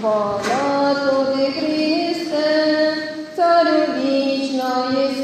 Хвала тобі, Христе, царю вічної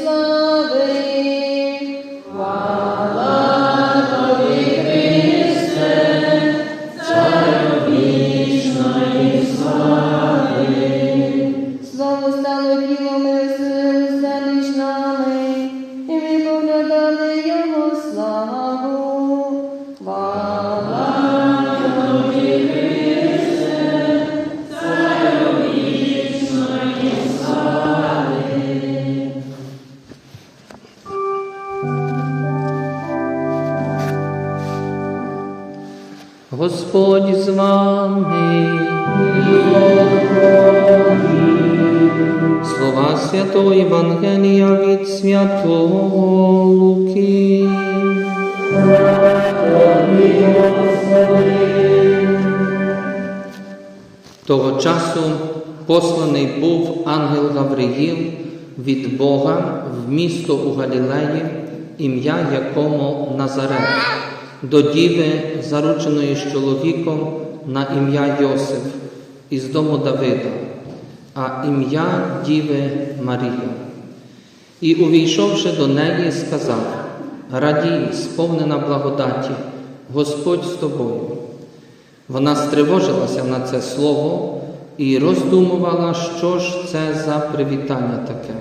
Святого Євангелія від Святого Луки. Того часу посланий був ангел Гавриїл від Бога в місто у Галілеї, ім'я якому Назарет, до діви, зарученої з чоловіком на ім'я Йосиф із дому Давида, а ім'я діви Марія. І, увійшовши до неї, сказав: Радій, сповнена благодаті, Господь з тобою. Вона стривожилася на це слово і роздумувала, що ж це за привітання таке.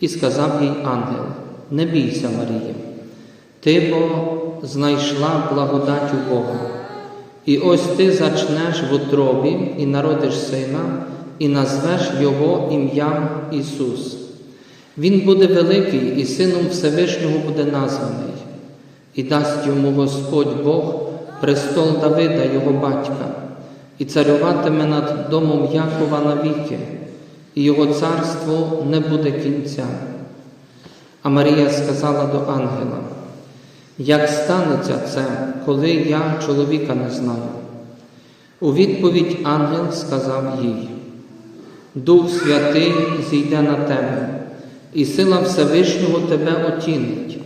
І сказав їй ангел: Не бійся, Марія, ти бо знайшла благодать у Бога. І ось ти зачнеш в утробі і народиш сина, і назвеш його ім'ям Ісус. Він буде великий і сином Всевишнього буде названий, і дасть йому Господь Бог престол Давида, його батька, і царюватиме над домом Якова навіки, і його царство не буде кінця. А Марія сказала до ангела, як станеться це, коли я чоловіка не знаю? У відповідь ангел сказав їй, Дух Святий зійде на тебе, і сила Всевишнього тебе отінить,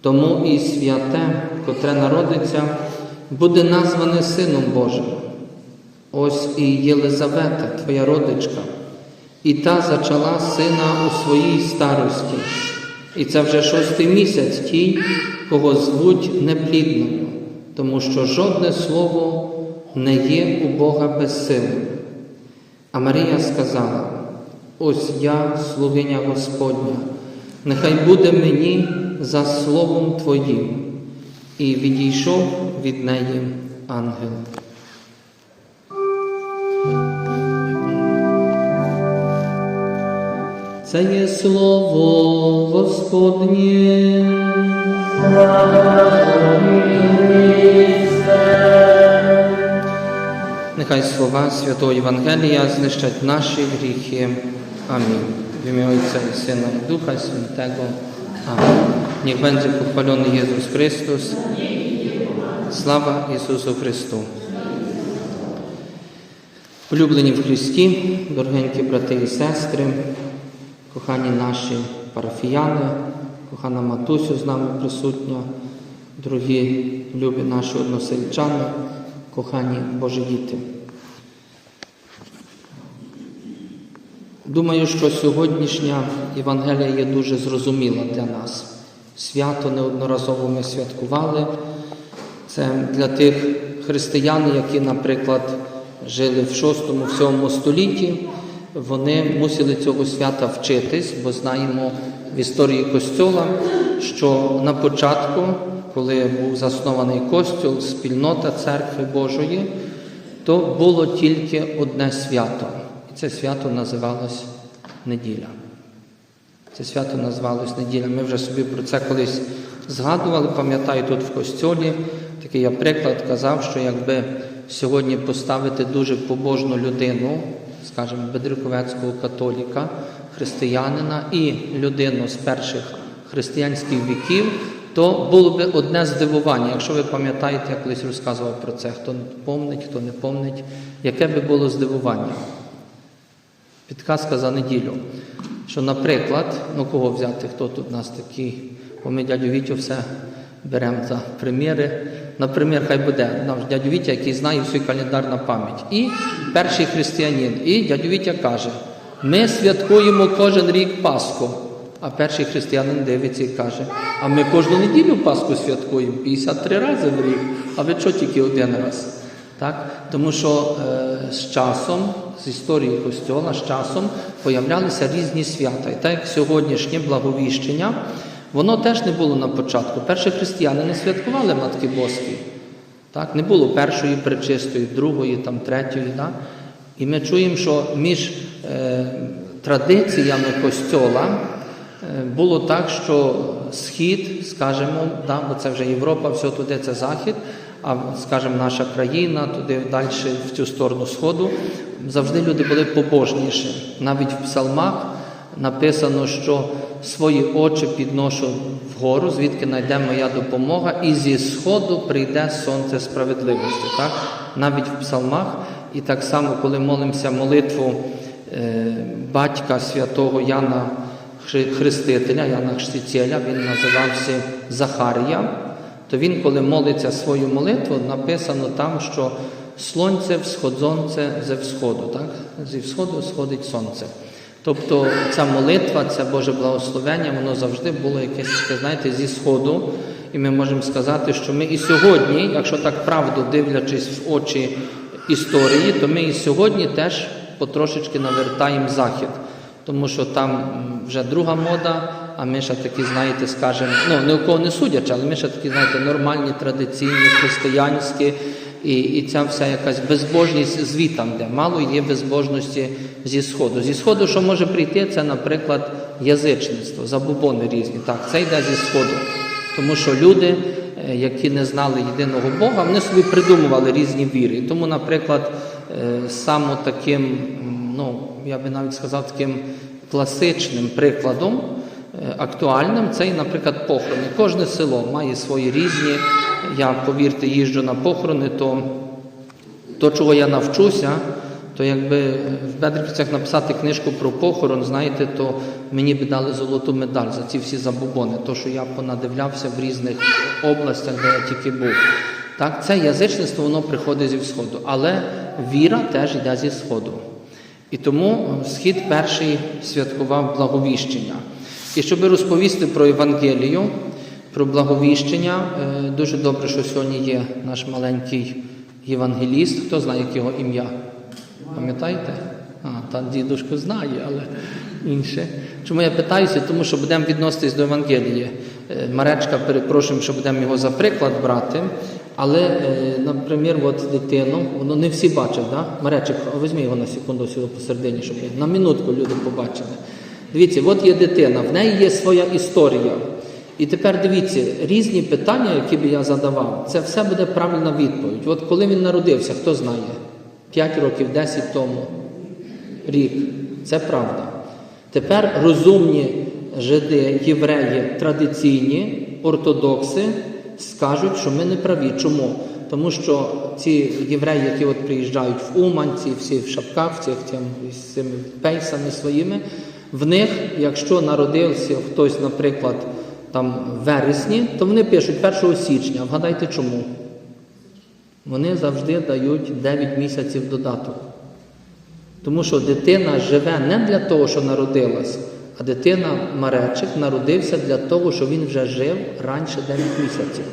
тому і святе, котре народиться, буде назване Сином Божим. Ось і Єлизавета, твоя родичка, і та зачала сина у своїй старості, і це вже шостий місяць тій, кого звуть неплідною, тому що жодне слово не є у Бога безсилим. А Марія сказала: Ось я, слугиня Господня, нехай буде мені за словом Твоїм. І відійшов від неї ангел. Це є слово Господнє. Нехай слова Святого Євангелія знищать наші гріхи. Амінь. В ім'я Отця і Сина і Духа Святого. Амінь. Niech będzie pochwalony Jezus Chrystus. Слава Ісусу Христу. Улюблені в Христі, дорогенькі брати і сестри, кохані наші парафіяни, кохана матусю з нами присутня, дорогі любі наші односельчани, кохані Божі діти. Думаю, що сьогоднішня Євангелія є дуже зрозуміла для нас. Свято неодноразово ми святкували. Це для тих християн, які, наприклад, жили в 6-7 столітті, вони мусили цього свята вчитись, бо знаємо в історії Костьола, що на початку, коли був заснований Костюл, спільнота церкви Божої, то було тільки одне свято. І це свято називалось неділя. Це свято називалось неділя. Ми вже собі про це колись згадували, пам'ятаю, тут в костьолі такий я приклад казав, що якби сьогодні поставити дуже побожну людину, скажімо, бедриковецького католіка, християнина і людину з перших християнських віків, то було б одне здивування. Якщо ви пам'ятаєте, я колись розказував про це, хто помнить, хто не помнить, яке би було здивування. Підказка за неділю. Що, наприклад, ну кого взяти, хто тут у нас такий, бо ми дядю Вітю все беремо за приміри. Наприклад, хай буде наш дядю Вітя, який знає всю календар на пам'ять. І перший християнин. І дядю Вітя каже: ми святкуємо кожен рік Пасху. А перший християнин дивиться і каже: а ми кожну неділю Пасху святкуємо 53 рази в рік, а ви що тільки один раз? Так? Тому що е, з часом, з історією Костьола, з часом появлялися різні свята. І так як сьогоднішнє благовіщення, воно теж не було на початку. Перші християни не святкували Матки Боської. Так? Не було першої причистої, другої, там, третьої. Да? І ми чуємо, що між е, традиціями Костьола е, було так, що схід, скажімо, да, бо це вже Європа, все туди це захід, а скажімо, наша країна, туди далі в цю сторону сходу, завжди люди були побожніші. Навіть в псалмах написано, що свої очі підношу вгору, звідки найде моя допомога, і зі сходу прийде сонце справедливості. Так? Навіть в псалмах, і так само, коли молимося молитву е, батька святого Яна Хрестителя, Яна Хрестителя, він називався Захарія, то він, коли молиться свою молитву, написано там, що сонце всходзонце зі всходу, так? зі всходу сходить сонце. Тобто ця молитва, це Боже благословення, воно завжди було якесь, знаєте, зі сходу. І ми можемо сказати, що ми і сьогодні, якщо так правду дивлячись в очі історії, то ми і сьогодні теж потрошечки навертаємо захід. Тому що там вже друга мода, а ми ще такі, знаєте, скажемо, ну ні у кого не судячи, але ми ще такі, знаєте, нормальні, традиційні, християнські, і, і ця вся якась безбожність звітам, де мало є безбожності зі сходу. Зі сходу, що може прийти, це, наприклад, язичництво, забубони різні. Так, це йде зі сходу. Тому що люди, е, які не знали єдиного Бога, вони собі придумували різні віри. І тому, наприклад, е, саме таким, ну, я би навіть сказав, таким класичним прикладом, актуальним, це, і, наприклад, похорони. Кожне село має свої різні. Я, повірте, їжджу на похорони, то то, чого я навчуся, то якби в Бедрівцях написати книжку про похорон, знаєте, то мені б дали золоту медаль за ці всі забобони, то, що я понадивлявся в різних областях, де я тільки був. Так, це язичництво, воно приходить зі Сходу, але віра теж йде зі Сходу. І тому схід перший святкував благовіщення. І щоб розповісти про Євангелію, про благовіщення, е, дуже добре, що сьогодні є наш маленький євангеліст. Хто знає, як його ім'я? Пам'ятаєте? А, та дідушку знає, але інше. Чому я питаюся? Тому що будемо відноситись до Євангелії. Е, Маречка, перепрошуємо, що будемо його за приклад брати. Але, е, наприклад, от дитину, воно не всі бачать, да? Маречик, візьми його на секунду сюди посередині, щоб на минутку люди побачили. Дивіться, от є дитина, в неї є своя історія. І тепер дивіться, різні питання, які би я задавав, це все буде правильна відповідь. От коли він народився, хто знає? 5 років, 10 тому, рік. Це правда. Тепер розумні жиди, євреї, традиційні, ортодокси скажуть, що ми не праві. Чому? Тому що ці євреї, які от приїжджають в Умань, ці всі в шапках, в цих тим, з цими пейсами своїми, в них, якщо народився хтось, наприклад, там в вересні, то вони пишуть 1 січня. Вгадайте чому? Вони завжди дають 9 місяців додаток. Тому що дитина живе не для того, що народилась, а дитина Маречик народився для того, що він вже жив раніше 9 місяців.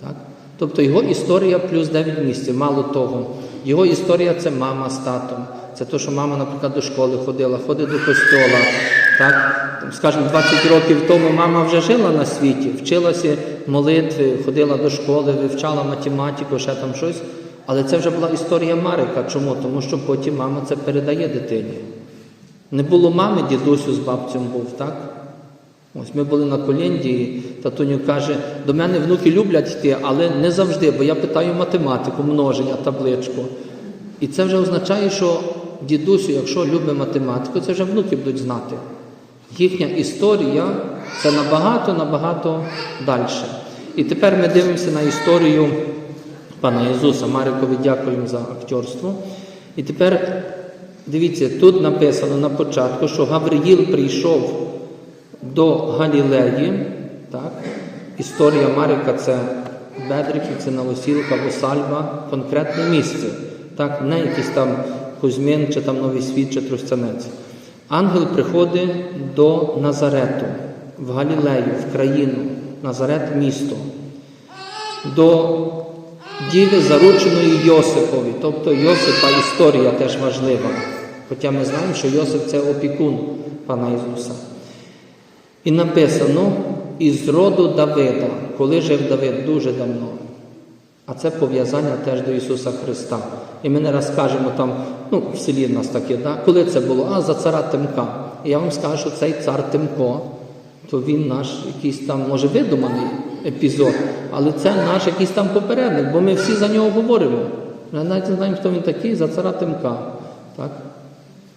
Так? Тобто його історія плюс 9 місяців. Мало того, його історія це мама з татом. Це те, що мама, наприклад, до школи ходила, ходить до костьола. Так? Скажімо, 20 років тому мама вже жила на світі, вчилася молитви, ходила до школи, вивчала математику, ще там щось. Але це вже була історія Марика. Чому? Тому що потім мама це передає дитині. Не було мами, дідусю з бабцем був, так? Ось ми були на колінді, і татуню каже, до мене внуки люблять йти, але не завжди, бо я питаю математику, множення, табличку. І це вже означає, що дідусю, якщо любить математику, це вже внуки будуть знати. Їхня історія це набагато-набагато далі. І тепер ми дивимося на історію пана Ісуса. Марикові дякуємо за актерство. І тепер дивіться, тут написано на початку, що Гавриїл прийшов до Галілеї, так? історія Марика це Бедриків, це Новосілка або конкретне місце. Так, не якийсь там Кузьмин, чи там Новий Світ, чи Тростянець. Ангел приходить до Назарету, в Галілею, в країну, Назарет місто, до діви зарученої Йосипові. Тобто Йосипа історія теж важлива. Хоча ми знаємо, що Йосип це опікун Пана Ісуса. І написано із роду Давида, коли жив Давид дуже давно. А це пов'язання теж до Ісуса Христа. І ми не раз кажемо там, ну, в селі в нас таке, да? коли це було? А за цара Тимка. І я вам скажу, що цей цар Тимко, то він наш якийсь там, може, видуманий епізод, але це наш якийсь там попередник, бо ми всі за нього говоримо. Ми навіть не знаємо, хто він такий, за цара Тимка. Так?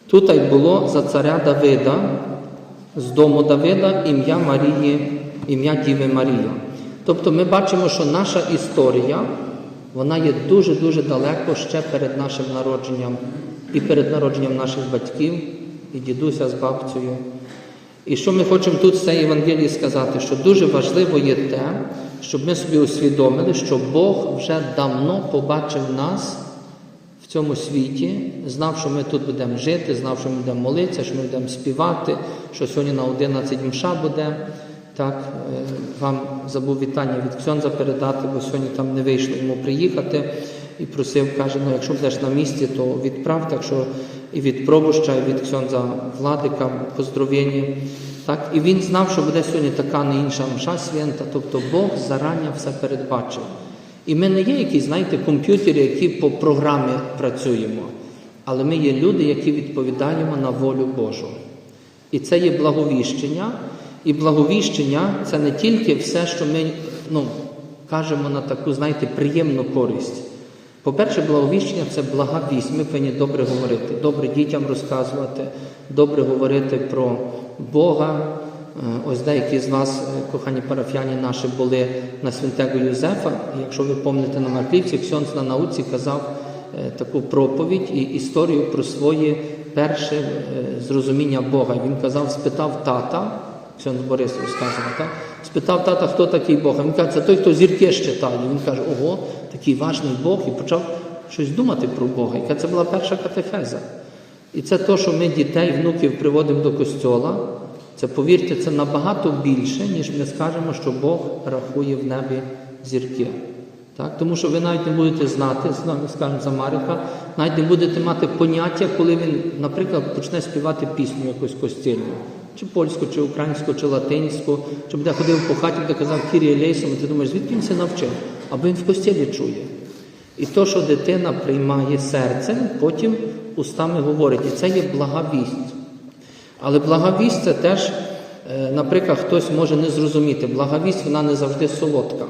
Тут й було за царя Давида, з дому Давида ім'я Марії, ім'я Діви Марія. Тобто ми бачимо, що наша історія, вона є дуже-дуже далеко ще перед нашим народженням і перед народженням наших батьків, і дідуся з бабцею. І що ми хочемо тут з цієї Євангелії сказати, що дуже важливо є те, щоб ми собі усвідомили, що Бог вже давно побачив нас в цьому світі, знав, що ми тут будемо жити, знав, що ми будемо молитися, що ми будемо співати, що сьогодні на 11 мша буде. Так, е, вам забув вітання від Ксьонза передати, бо сьогодні там не вийшло йому приїхати. І просив, каже, ну якщо будеш на місці, то відправ, так що і від пробуща, і від Ксьонза Владика поздоровлення. Так, і він знав, що буде сьогодні така не інша мша свята, тобто Бог зарані все передбачив. І ми не є якісь, знаєте, комп'ютери, які по програмі працюємо, але ми є люди, які відповідаємо на волю Божу. І це є благовіщення. І благовіщення це не тільки все, що ми ну, кажемо на таку, знаєте, приємну користь. По-перше, благовіщення це блага вість. Ми повинні добре говорити, добре дітям розказувати, добре говорити про Бога. Е, Ось деякі з вас, е, кохані парафіяні наші, були на святego Юзефа. Якщо ви пам'ятаєте на Марклівці, Ксьонц на науці казав е, таку проповідь і історію про своє перше зрозуміння Бога. Він казав, спитав тата, Ксьонц Борис розказував, так? спитав тата, хто такий Бог. А він каже, це той, хто зірки щитає. Він каже, ого, такий важний Бог, і почав щось думати про Бога. Яка це була перша катехеза. І це те, що ми дітей, внуків приводимо до костьола. Це, повірте, це набагато більше, ніж ми скажемо, що Бог рахує в небі зірки. Так? Тому що ви навіть не будете знати, зна- скажемо за Марика, навіть не будете мати поняття, коли він, наприклад, почне співати пісню якусь костільну, чи польську, чи українську, чи латинську, чи буде ходив по хаті, буде казав Кірі Лейсом, ти думаєш, звідки він це навчив? Або він в костілі чує. І то, що дитина приймає серцем, потім устами говорить. І це є блага вість. Але благовість це теж, е, наприклад, хтось може не зрозуміти. Благовість вона не завжди солодка.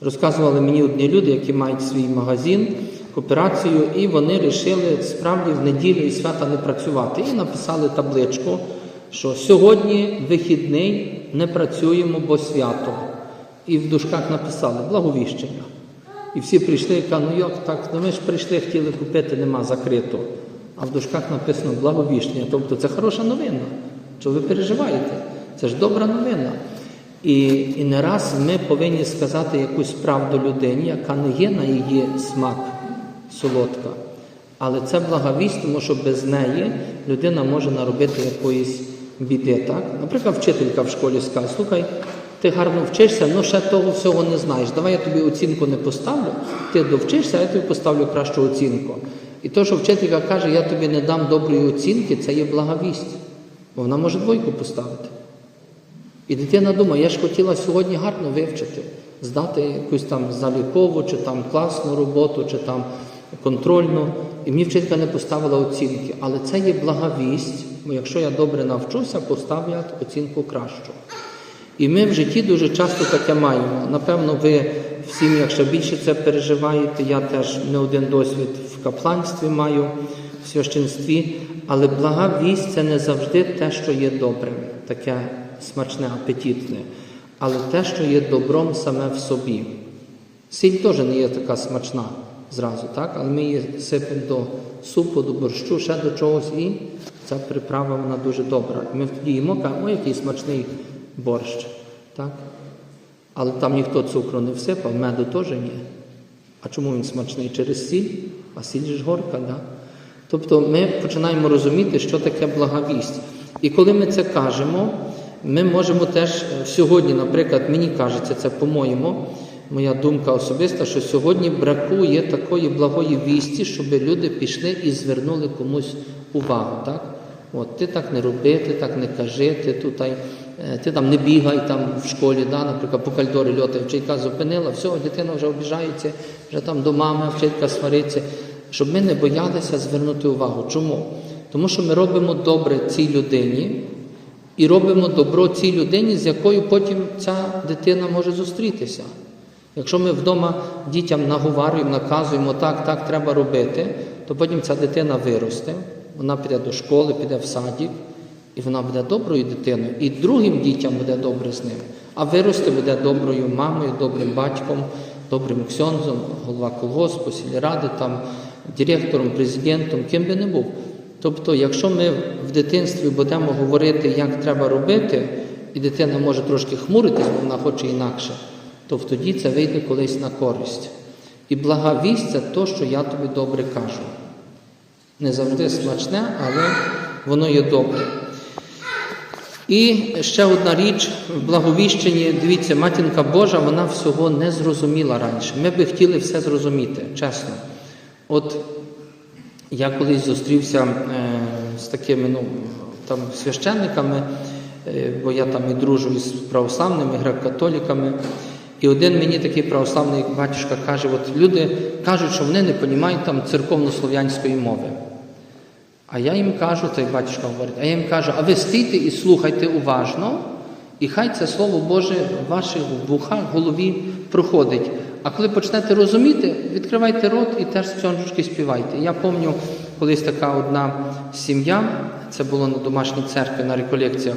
Розказували мені одні люди, які мають свій магазин, кооперацію, і вони вирішили справді в неділю і свята не працювати. І написали табличку, що сьогодні вихідний не працюємо, бо свято. І в дужках написали благовіщення. І всі прийшли і кажуть, ну як так, ну ми ж прийшли, хотіли купити, нема закрито. А в дужках написано благовіщення. Тобто це хороша новина. Що ви переживаєте? Це ж добра новина. І, і не раз ми повинні сказати якусь правду людині, яка не є на її смак солодка. Але це благовість, тому що без неї людина може наробити якоїсь біди. Так? Наприклад, вчителька в школі скаже, слухай, ти гарно вчишся, але ще того всього не знаєш. Давай я тобі оцінку не поставлю, ти довчишся, а я тобі поставлю кращу оцінку. І то, що вчителька каже, я тобі не дам доброї оцінки, це є благовість. Вона може двойку поставити. І дитина думає, я ж хотіла сьогодні гарно вивчити, здати якусь там залікову, чи там класну роботу, чи там контрольну. І мені вчителька не поставила оцінки. Але це є благовість, бо якщо я добре навчуся, поставлять оцінку кращу. І ми в житті дуже часто таке маємо. Напевно, ви в сім'ях ще більше це переживаєте. Я теж не один досвід в капланстві маю, в священстві. Але блага вість це не завжди те, що є добрим, таке смачне, апетитне, але те, що є добром саме в собі. Сіль теж не є така смачна зразу, так? але ми її сипемо до супу, до борщу, ще до чогось, і ця приправа вона дуже добра. Ми тоді їмо, кажемо, ой, який смачний борщ. Так? Але там ніхто цукру не всипав, меду теж ні. А чому він смачний? Через сіль, а сіль ж горка, да? Тобто ми починаємо розуміти, що таке благовість. І коли ми це кажемо, ми можемо теж е, сьогодні, наприклад, мені кажеться, це по-моєму, моя думка особиста, що сьогодні бракує такої благої вісті, щоб люди пішли і звернули комусь увагу. Так? От, ти так не роби, ти так не кажи, ти тут, е, ти там не бігай там в школі, да, наприклад, по кальдорі льотає, вчителька зупинила, все, дитина вже обіжається, вже там до мами вчителька свариться. Щоб ми не боялися звернути увагу. Чому? Тому що ми робимо добре цій людині і робимо добро цій людині, з якою потім ця дитина може зустрітися. Якщо ми вдома дітям наговарюємо, наказуємо, так, так треба робити, то потім ця дитина виросте, вона піде до школи, піде в садик, і вона буде доброю дитиною, і другим дітям буде добре з ним. А виросте буде доброю мамою, добрим батьком, добрим ксьонзом, голова колгоспу, сільради, там, директором, президентом, ким би не був. Тобто, якщо ми в дитинстві будемо говорити, як треба робити, і дитина може трошки хмуритись, бо вона хоче інакше, то тоді це вийде колись на користь. І блага вість це то, що я тобі добре кажу. Не завжди смачне, але воно є добре. І ще одна річ в благовіщенні, дивіться, матінка Божа, вона всього не зрозуміла раніше. Ми би хотіли все зрозуміти, чесно. От я колись зустрівся е, з такими ну, там, священниками, е, бо я там і дружу із православними, греко-католіками. І один мені такий православний батюшка каже: от люди кажуть, що вони не розуміють там церковно-слов'янської мови. А я їм кажу, той батюшка говорить, а я їм кажу, а ви стійте і слухайте уважно, і хай це Слово Боже в ваших вухах, голові проходить. А коли почнете розуміти, відкривайте рот і теж псьонжучки співайте. Я пам'ятаю, колись така одна сім'я, це було на домашній церкві на реколекціях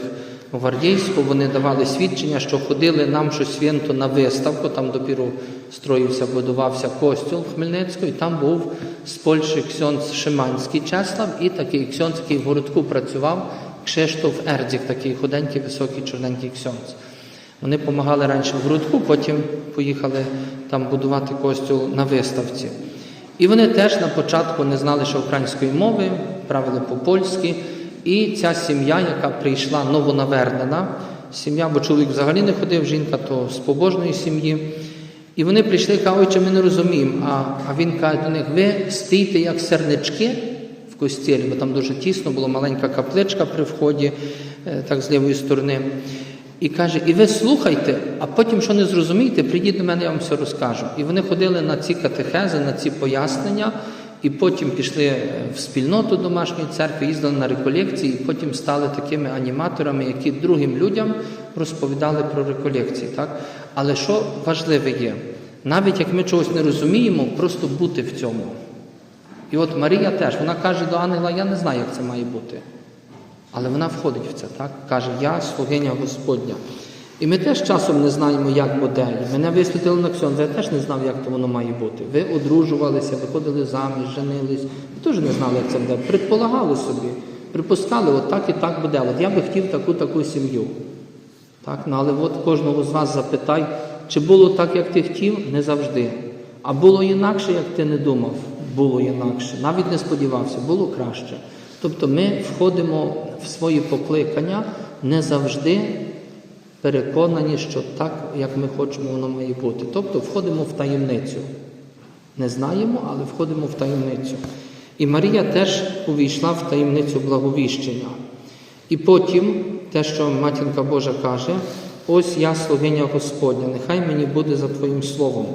Гвардійську, вони давали свідчення, що ходили нам щось свято на виставку, там допіру строївся, будувався костюл в Хмельницькому, і там був з Польщі ксьонц Шиманський Чеслав і такий ксьонц, який в городку працював, Кшиштоф Ердзік, такий худенький, високий, чорненький ксьонц. Вони допомагали раніше в грудку, потім поїхали там будувати костюл на виставці. І вони теж на початку не знали, що української мови, правили по-польськи. І ця сім'я, яка прийшла новонавернена, сім'я, бо чоловік взагалі не ходив, жінка то з побожної сім'ї. І вони прийшли кажуть, ми не розуміємо. А, а він каже до них: ви стійте як сернички в костілі, бо там дуже тісно, була маленька капличка при вході, е, так з лівої сторони. І каже, і ви слухайте, а потім, що не зрозумієте, прийдіть до мене, я вам все розкажу. І вони ходили на ці катехези, на ці пояснення, і потім пішли в спільноту домашньої церкви, їздили на реколекції, і потім стали такими аніматорами, які другим людям розповідали про реколекції. Так? Але що важливе є? Навіть як ми чогось не розуміємо, просто бути в цьому. І от Марія теж, вона каже до ангела, я не знаю, як це має бути. Але вона входить в це, так? Каже, я слугиня Господня. І ми теж часом не знаємо, як буде. Мене висвітили на ксьон, я теж не знав, як то воно має бути. Ви одружувалися, виходили заміж, женились. Ви теж не знали, як це буде. Предполагали собі, припускали, от так і так буде. От я би хотів таку таку сім'ю. Так? Ну, але от кожного з вас запитай, чи було так, як ти хотів? Не завжди. А було інакше, як ти не думав. Було інакше. Навіть не сподівався, було краще. Тобто ми входимо в свої покликання не завжди переконані, що так, як ми хочемо, воно має бути. Тобто входимо в таємницю. Не знаємо, але входимо в таємницю. І Марія теж увійшла в таємницю благовіщення. І потім те, що матінка Божа каже, ось я слугиня Господня, нехай мені буде за Твоїм словом.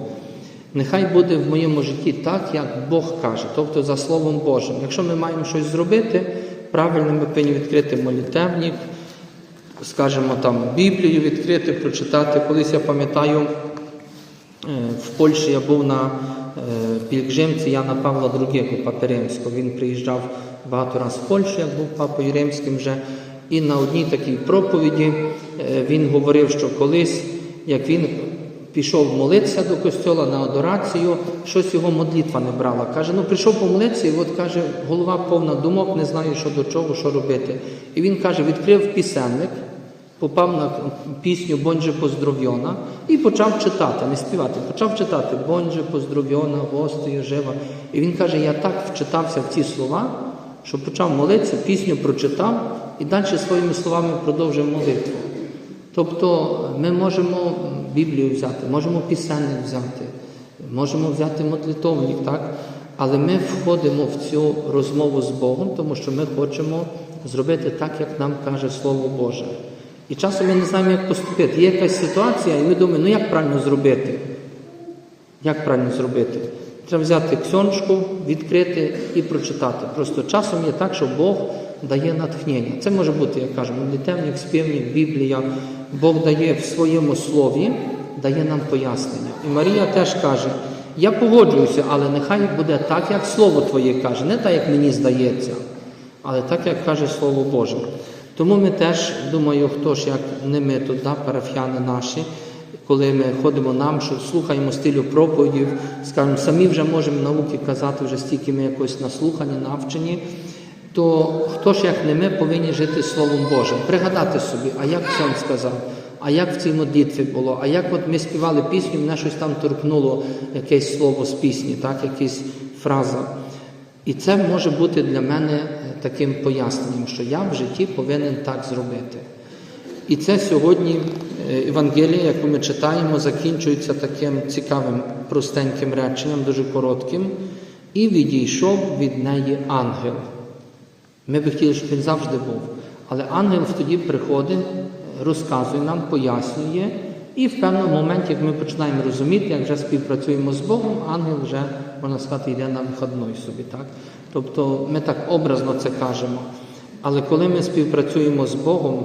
Нехай буде в моєму житті так, як Бог каже, тобто за Словом Божим. Якщо ми маємо щось зробити, правильно ми повинні відкрити молитевник, скажімо там Біблію відкрити, прочитати. Колись я пам'ятаю, е, в Польщі я був на е, пількжимці Яна Павла II, Папи Римського. Він приїжджав багато разів в Польщу, як був папою римським вже. І на одній такій проповіді е, він говорив, що колись, як він пішов молитися до костьола на адорацію, щось його молитва не брала. Каже, ну прийшов помолитися, і от каже, голова повна думок, не знаю, що до чого, що робити. І він каже, відкрив пісенник попав на пісню Бонже поздровьона і почав читати, не співати, почав читати Бонже поздровьона, гостею жива. І він каже, я так вчитався в ці слова, що почав молитися, пісню прочитав і далі своїми словами продовжив молитву. Тобто ми можемо Біблію взяти, можемо пісенник взяти, можемо взяти молитовник, так? але ми входимо в цю розмову з Богом, тому що ми хочемо зробити так, як нам каже Слово Боже. І часом ми не знаємо, як поступити. Є якась ситуація, і ми думаємо, ну як правильно зробити? Як правильно зробити? Треба взяти ксьончку, відкрити і прочитати. Просто часом є так, що Бог дає натхнення. Це може бути, як кажемо, молитевник, співник, Біблія. Бог дає в своєму слові, дає нам пояснення. І Марія теж каже: я погоджуюся, але нехай буде так, як Слово Твоє каже, не так, як мені здається, але так, як каже Слово Боже. Тому ми теж, думаю, хто ж як не ми тут, да, парафіяни наші, коли ми ходимо нам, що слухаємо стилю проповідів, скажімо, самі вже можемо науки казати, вже стільки ми якось наслухані, навчені, то хто ж як не ми повинні жити Словом Божим, пригадати собі, а як сам сказав, а як в цій молитві було, а як от ми співали пісню, мене щось там торкнуло, якесь слово з пісні, так, якась фраза. І це може бути для мене е, таким поясненням, що я в житті повинен так зробити. І це сьогодні е, Євангелія, яку ми читаємо, закінчується таким цікавим, простеньким реченням, дуже коротким. І відійшов від неї ангел. Ми би хотіли, щоб він завжди був. Але ангел тоді приходить, розказує нам, пояснює, і в певному моменті, як ми починаємо розуміти, як вже співпрацюємо з Богом, ангел вже, можна сказати, йде на виходной собі. Так? Тобто ми так образно це кажемо. Але коли ми співпрацюємо з Богом,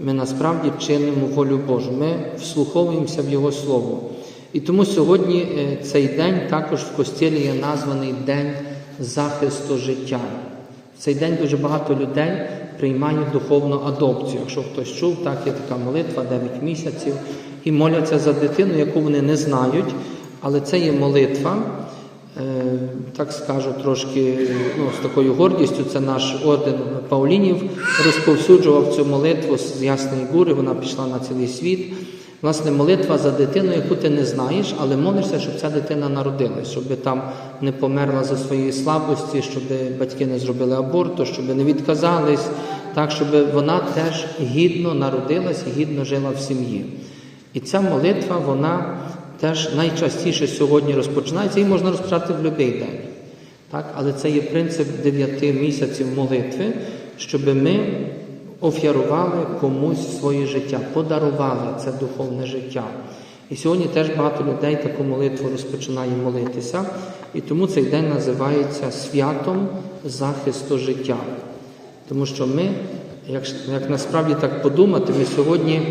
ми насправді чинимо волю Божу, ми вслуховуємося в Його Слово. І тому сьогодні е, цей день також в костілі є названий День захисту життя. В цей день дуже багато людей приймає духовну адопцію. Якщо хтось чув, так є така молитва 9 місяців, і моляться за дитину, яку вони не знають, але це є молитва. Е, так скажу трошки ну, з такою гордістю, це наш орден Паулінів розповсюджував цю молитву з Ясної Гури, вона пішла на цілий світ. Власне, молитва за дитину, яку ти не знаєш, але молишся, щоб ця дитина народилась, щоб там не померла за своєї слабості, щоб батьки не зробили аборту, щоб не відказались, так, щоб вона теж гідно народилась гідно жила в сім'ї. І ця молитва, вона теж найчастіше сьогодні розпочинається, її можна розпочати в будь-який день. Так? Але це є принцип 9 місяців молитви, щоб ми офярували комусь своє життя, подарували це духовне життя. І сьогодні теж багато людей таку молитву розпочинає молитися, і тому цей день називається святом захисту життя. Тому що ми, як, як насправді так подумати, ми сьогодні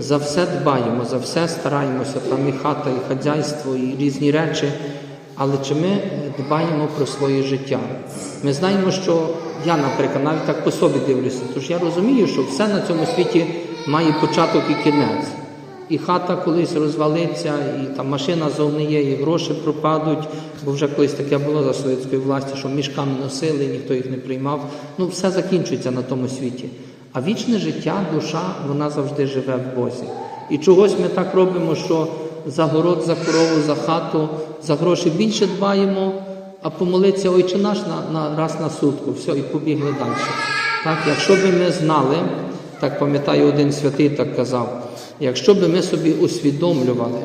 за все дбаємо, за все стараємося, там і хата, і хазяйство, і різні речі. Але чи ми дбаємо про своє життя? Ми знаємо, що я, наприклад, навіть так по собі дивлюся, тож я розумію, що все на цьому світі має початок і кінець. І хата колись розвалиться, і там машина зогниє, і гроші пропадуть, бо вже колись таке було за совєтської власті, що мішками носили, ніхто їх не приймав. Ну, все закінчується на тому світі. А вічне життя, душа, вона завжди живе в Бозі. І чогось ми так робимо, що за город, за корову, за хату, за гроші більше дбаємо, а помолитися Ойче наш на, на раз на сутку, все, і побігли далі. Так, якщо би ми знали, так пам'ятаю, один святий так казав, якщо би ми собі усвідомлювали,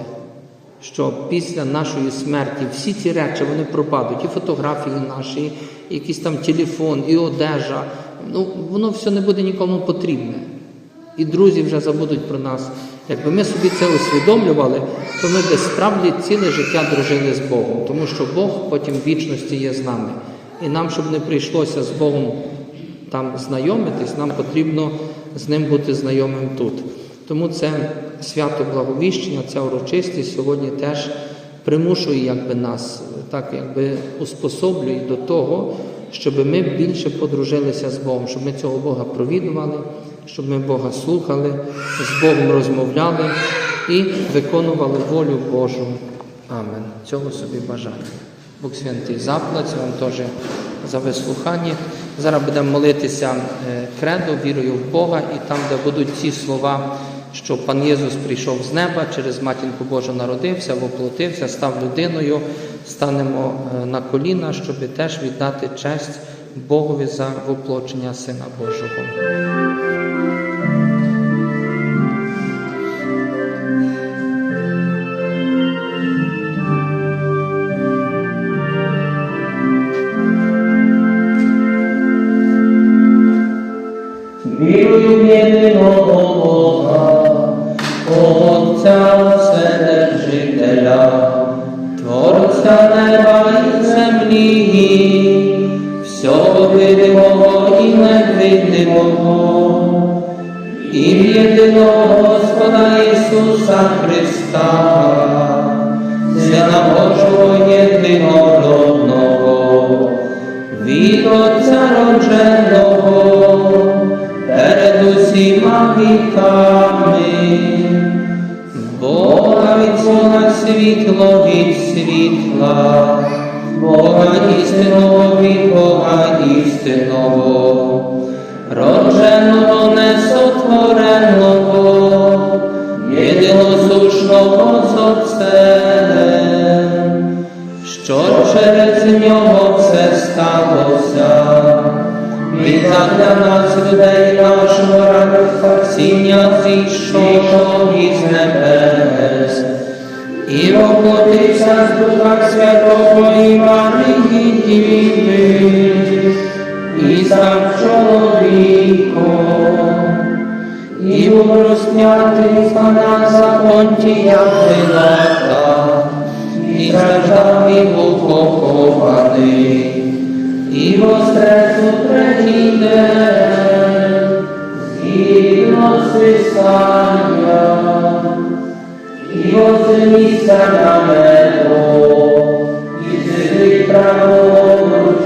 що після нашої смерті всі ці речі вони пропадуть, і фотографії наші, і якийсь там телефон, і одежа, ну воно все не буде нікому потрібне. І друзі вже забудуть про нас. Якби ми собі це усвідомлювали, то ми би справді ціле життя дружили з Богом, тому що Бог потім в вічності є з нами. І нам, щоб не прийшлося з Богом там знайомитись, нам потрібно з ним бути знайомим тут. Тому це свято благовіщення, ця урочистість сьогодні теж примушує якби, нас, так якби успособлює до того, щоб ми більше подружилися з Богом, щоб ми цього Бога провідували, щоб ми Бога слухали, з Богом розмовляли і виконували волю Божу. Амен. Цього собі бажаю. Бог святий заплаць, вам теж за вислухання. Зараз будемо молитися е, кредо, вірою в Бога, і там, де будуть ці слова, що пан Єсус прийшов з неба, через матінку Божу народився, воплотився, став людиною, станемо е, на коліна, щоб теж віддати честь Богові за воплочення Сина Божого. Творця неба і землі, всього видимого і невидимого, і єдиного Господа Ісуса Христа, Сина Божого єдинородного, від Отця родженого, перед Світло від світла, Бога істинного від Бога істинного, родженого несотвореного, єдиносушного з Отцем, що через нього все сталося. Він для нас людей нашого спасіння зійшов з Духа Святого і Марії Діви, і став чоловіком, і був розп'ятий за нас за понтія Пилата, і страждав і був похований, і воскрес у третій день, згідно з Писання, і вознісся на небо, і prawo праворуч